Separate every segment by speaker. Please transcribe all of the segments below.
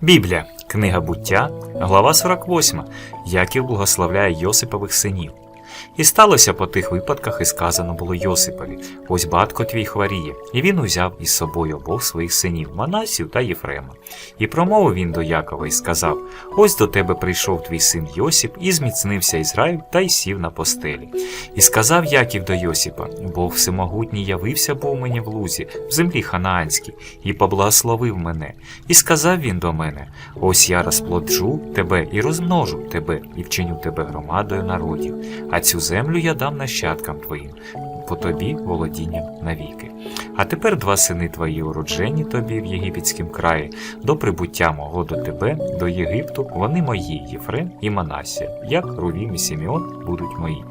Speaker 1: Біблія, книга буття, глава 48. Яків благословляє Йосипових синів. І сталося по тих випадках, і сказано було Йосипові: ось батько твій хворіє, і він узяв із собою обох своїх синів Манасію та Єфрема. І промовив він до Якова і сказав: Ось до тебе прийшов твій син Йосип, і зміцнився Ізраїль та й сів на постелі. І сказав Яків до Йосипа: Бог всемогутній явився був мені в лузі, в землі ханаанській, і поблагословив мене. І сказав він до мене: Ось я розплоджу тебе і розмножу тебе, і вчиню тебе громадою народів, а цю землю я дам нащадкам твоїм, по тобі володінням навіки. А тепер два сини твої уроджені тобі в єгипетськім краї, до прибуття мого до тебе, до Єгипту, вони мої, Єфрем і Манасія, як Рувім і Сімеон будуть мої.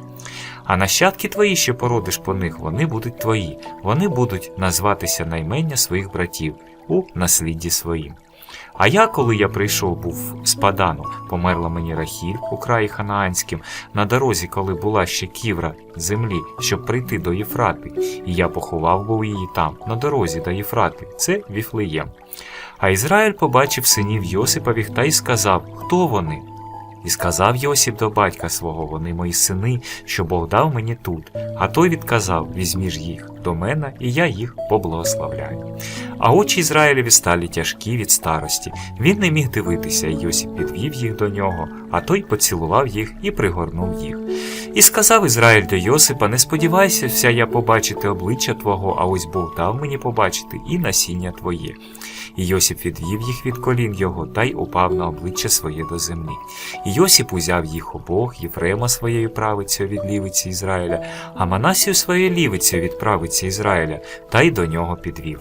Speaker 1: А нащадки твої, що породиш по них, вони будуть твої, вони будуть назватися наймення своїх братів у наслідді своїм. А я, коли я прийшов був з Падану, померла мені Рахіль у краї Ханаанським, на дорозі, коли була ще ківра землі, щоб прийти до Єфрати, і я поховав був її там, на дорозі до Єфрати, це Віфлеєм. А Ізраїль побачив синів Йосипових та й сказав, хто вони? І сказав Йосип до батька свого, вони мої сини, що Бог дав мені тут. А той відказав: візьмі ж їх до мене, і я їх поблагословляю. А очі Ізраїлеві стали тяжкі від старості. Він не міг дивитися, і Йосип підвів їх до нього, а той поцілував їх і пригорнув їх. І сказав Ізраїль до Йосипа: Не сподівайся, вся я побачити обличчя Твого, а ось Бог дав мені побачити і насіння Твоє. І Йосип відвів їх від колін його та й упав на обличчя своє до землі. І Йосип узяв їх обох, Єфрема своєю правицею від лівиці Ізраїля, а Манасію своєю лівицею від правиці Ізраїля, та й до нього підвів.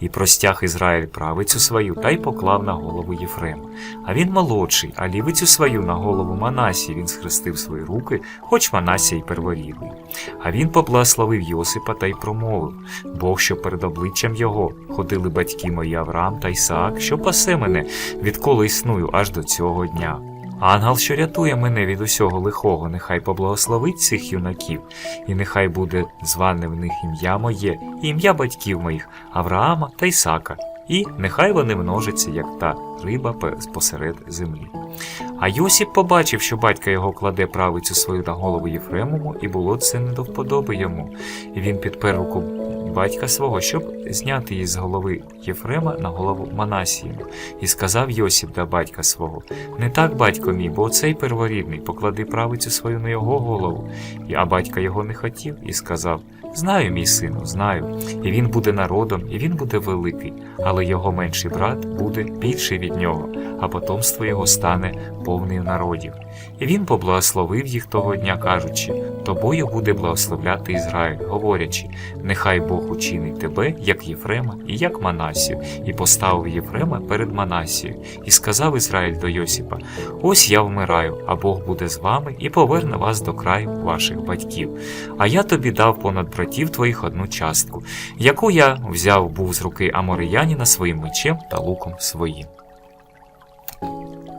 Speaker 1: І простяг Ізраїль правицю свою та й поклав на голову Єфрема. А він молодший, а лівицю свою на голову Манасії він схрестив свої руки, хоч Манасія й перворідний. А він поблагословив Йосипа та й промовив Бог, що перед обличчям його ходили батьки мої Авраам та Ісаак, що пасе мене, відколи існую аж до цього дня. Ангел, що рятує мене від усього лихого, нехай поблагословить цих юнаків, і нехай буде зване в них ім'я моє, і ім'я батьків моїх Авраама та Ісака, і нехай вони множаться, як та риба посеред землі. А Йосип побачив, що батька його кладе правицю свою на голову Єфремову, і було це не до вподоби йому. І він підпер руку батька свого, щоб зняти її з голови Єфрема на голову Манасіїну. І сказав Йосип до батька свого: Не так, батько мій, бо оцей перворідний, поклади правицю свою на його голову. А батька його не хотів і сказав: Знаю, мій сину, знаю, і він буде народом, і він буде великий, але його менший брат буде більший від нього, а потомство його стане повним народів. І він поблагословив їх того дня, кажучи: Тобою буде благословляти Ізраїль, говорячи: Нехай Бог учинить тебе, як Єфрема, і як Манасію, і поставив Єфрема перед Манасією, і сказав Ізраїль до Йосипа: Ось я вмираю, а Бог буде з вами і поверне вас до краю ваших батьків. А я тобі дав понад братів твоїх одну частку, яку я взяв був з руки Амореяніна своїм мечем та луком своїм.